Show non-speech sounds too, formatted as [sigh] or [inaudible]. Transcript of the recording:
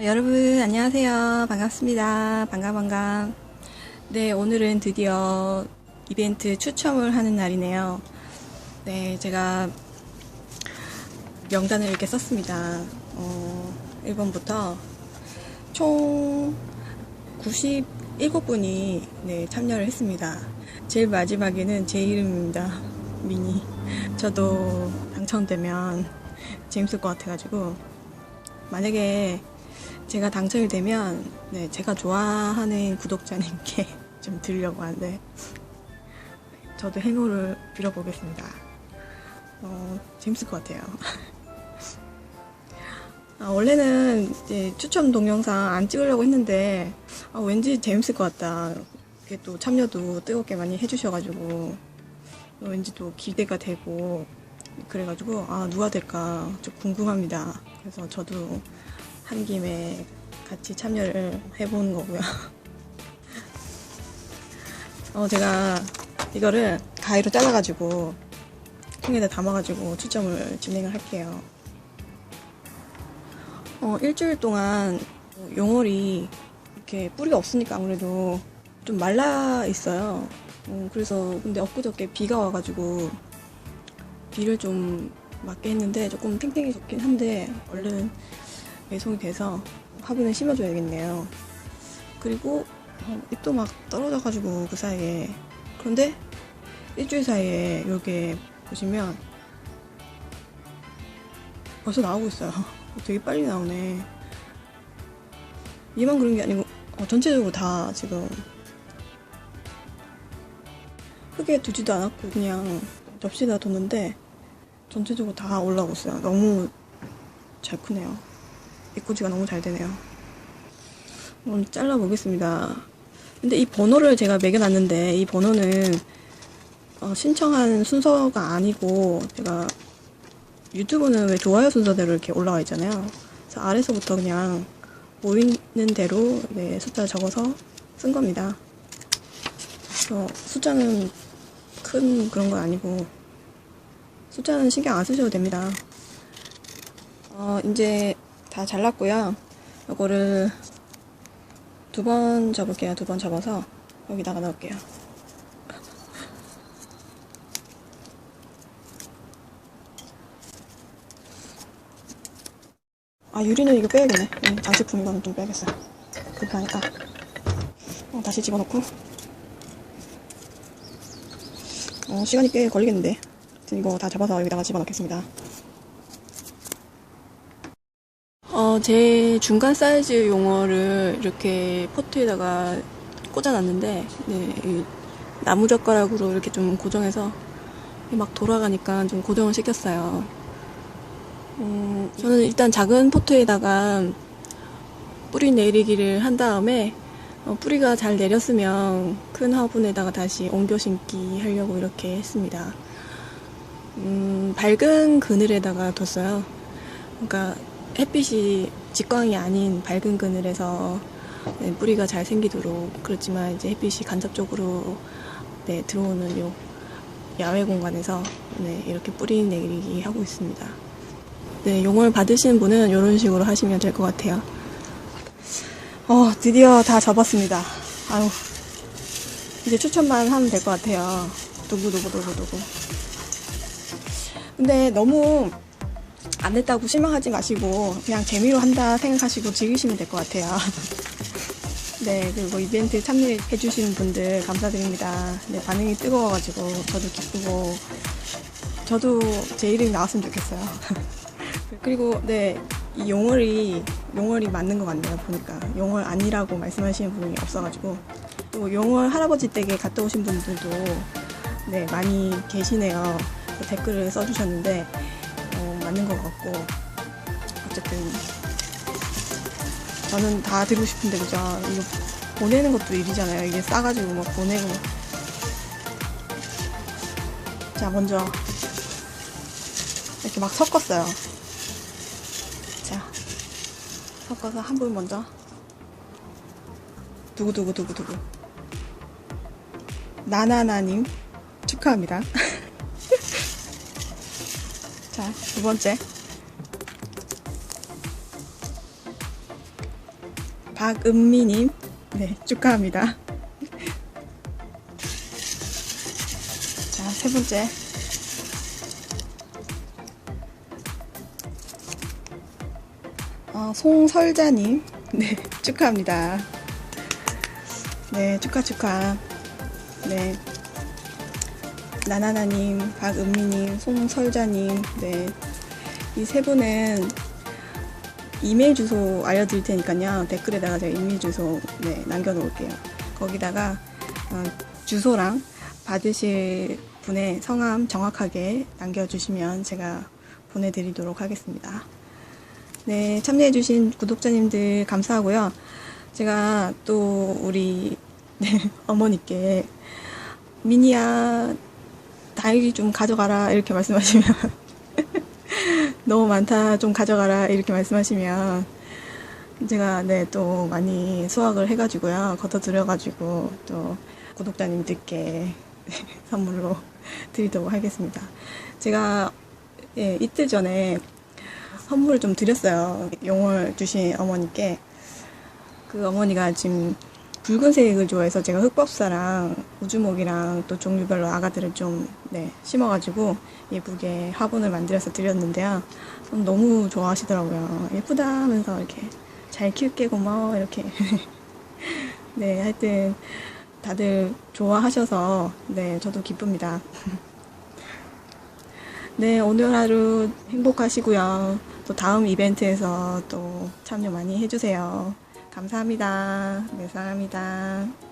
여러분 안녕하세요. 반갑습니다. 반가 반가. 네 오늘은 드디어 이벤트 추첨을 하는 날이네요. 네 제가 명단을 이렇게 썼습니다. 어, 1번부터 총 97분이 네, 참여를 했습니다. 제일 마지막에는 제 이름입니다. 미니. 저도 당첨되면 재밌을 것 같아가지고 만약에 제가 당첨이 되면 네, 제가 좋아하는 구독자님께 [laughs] 좀 드리려고 하는데 저도 행운을 빌어보겠습니다. 어, 재밌을 것 같아요. [laughs] 아, 원래는 추첨 동영상 안 찍으려고 했는데 아, 왠지 재밌을 것 같다. 이게 또 참여도 뜨겁게 많이 해주셔가지고 왠지 또 기대가 되고 그래가지고 아 누가 될까 좀 궁금합니다. 그래서 저도 한 김에 같이 참여를 해보는 거고요. 어, 제가 이거를 가위로 잘라가지고 통에다 담아가지고 추첨을 진행을 할게요. 어, 일주일 동안 용월이 이렇게 뿌리가 없으니까 아무래도 좀 말라 있어요. 어, 그래서 근데 엊그저께 비가 와가지고 비를 좀 맞게 했는데 조금 팽팽해졌긴 한데 얼른 배송이 돼서 화분을 심어줘야겠네요. 그리고 어, 잎도 막 떨어져가지고 그 사이에 그런데 일주일 사이에 여기 보시면 벌써 나오고 있어요. [laughs] 되게 빨리 나오네. 얘만 그런 게 아니고 어, 전체적으로 다 지금 흙에 두지도 않았고 그냥 접시에다 뒀는데 전체적으로 다 올라오고 있어요. 너무 잘 크네요. 입꼬지가 너무 잘 되네요. 한번 잘라보겠습니다. 근데 이 번호를 제가 매겨놨는데 이 번호는 어, 신청한 순서가 아니고 제가 유튜브는 왜 좋아요 순서대로 이렇게 올라와 있잖아요. 그래서 아래서부터 그냥 보이는 대로 네, 숫자 적어서 쓴 겁니다. 그래서 숫자는 큰 그런 건 아니고 숫자는 신경 안 쓰셔도 됩니다. 어, 이제 다 잘랐고요. 이거를 두 번 접을게요. 두 번 접어서 여기다가 넣을게요. 아 유리는 이거 빼야겠네. 음, 장식품 이거는 좀 빼야겠어요. 그렇게 하니까 어, 다시 집어넣고 어, 시간이 꽤 걸리겠는데 이거 다 잡아서 여기다가 집어넣겠습니다. 어, 제 중간 사이즈 용어를 이렇게 포트에다가 꽂아놨는데, 네, 이 나무 젓가락으로 이렇게 좀 고정해서 막 돌아가니까 좀 고정을 시켰어요. 음, 저는 일단 작은 포트에다가 뿌리 내리기를 한 다음에 어, 뿌리가 잘 내렸으면 큰 화분에다가 다시 옮겨 심기 하려고 이렇게 했습니다. 음, 밝은 그늘에다가 뒀어요. 그러니까 햇빛이 직광이 아닌 밝은 그늘에서 네, 뿌리가 잘 생기도록 그렇지만 이제 햇빛이 간접적으로 네, 들어오는 요 야외 공간에서 네, 이렇게 뿌리 내리기 하고 있습니다. 네, 용을 받으신 분은 이런 식으로 하시면 될 것 같아요. 어, 드디어 다 접었습니다. 아유, 이제 추천만 하면 될 것 같아요. 두구두구두구두구. 근데 너무 안 됐다고 실망하지 마시고 그냥 재미로 한다 생각하시고 즐기시면 될 것 같아요. [laughs] 네, 그리고 이벤트 참여해 주시는 분들 감사드립니다. 네, 반응이 뜨거워가지고 저도 기쁘고 저도 제 이름이 나왔으면 좋겠어요. [laughs] 그리고 네, 이 용월이 용월이 맞는 것 같네요. 보니까 용월 아니라고 말씀하시는 분이 없어가지고 또 용월 할아버지 댁에 갔다 오신 분들도 네 많이 계시네요. 댓글을 써주셨는데 어, 맞는 것 같고 어쨌든 저는 다 드리고 싶은데 그죠? 이거 보내는 것도 일이잖아요. 이게 싸가지고 막 보내고. 자 먼저 이렇게 막 섞었어요. 자 섞어서 한 분 먼저. 두구두구두구두구. 나나나님 축하합니다 [laughs] 자, 두 번째. 박은미님, 네, 축하합니다. [laughs] 자, 세 번째. 어, 송설자님, 네, [laughs] 축하합니다. 네, 축하, 축하. 네. 나나나님, 박은미님, 송설자님, 네. 이 세 분은 이메일 주소 알려드릴 테니까요. 댓글에다가 제가 이메일 주소 네, 남겨놓을게요. 거기다가 어, 주소랑 받으실 분의 성함 정확하게 남겨주시면 제가 보내드리도록 하겠습니다. 네, 참여해주신 구독자님들 감사하고요. 제가 또 우리 [laughs] 네, 어머니께 미니야 다이리 좀 가져가라 이렇게 말씀하시면 [laughs] 너무 많다 좀 가져가라 이렇게 말씀하시면 제가 네 또 많이 수확을 해가지고요. 걷어 들여 가지고 또 구독자님들께 [laughs] 선물로 [laughs] 드리도록 하겠습니다. 제가 예, 이틀 전에 선물을 좀 드렸어요. 용을 주신 어머니께. 그 어머니가 지금 붉은색을 좋아해서 제가 흑법사랑 우주목이랑 또 종류별로 아가들을 좀 네, 심어가지고 예쁘게 화분을 만들어서 드렸는데요. 음, 너무 좋아하시더라고요. 예쁘다 하면서 이렇게 잘 키울게 고마워 이렇게 [laughs] 네 하여튼 다들 좋아하셔서 네 저도 기쁩니다. [laughs] 네 오늘 하루 행복하시고요. 또 다음 이벤트에서 또 참여 많이 해주세요. 감사합니다. 네, 사랑합니다.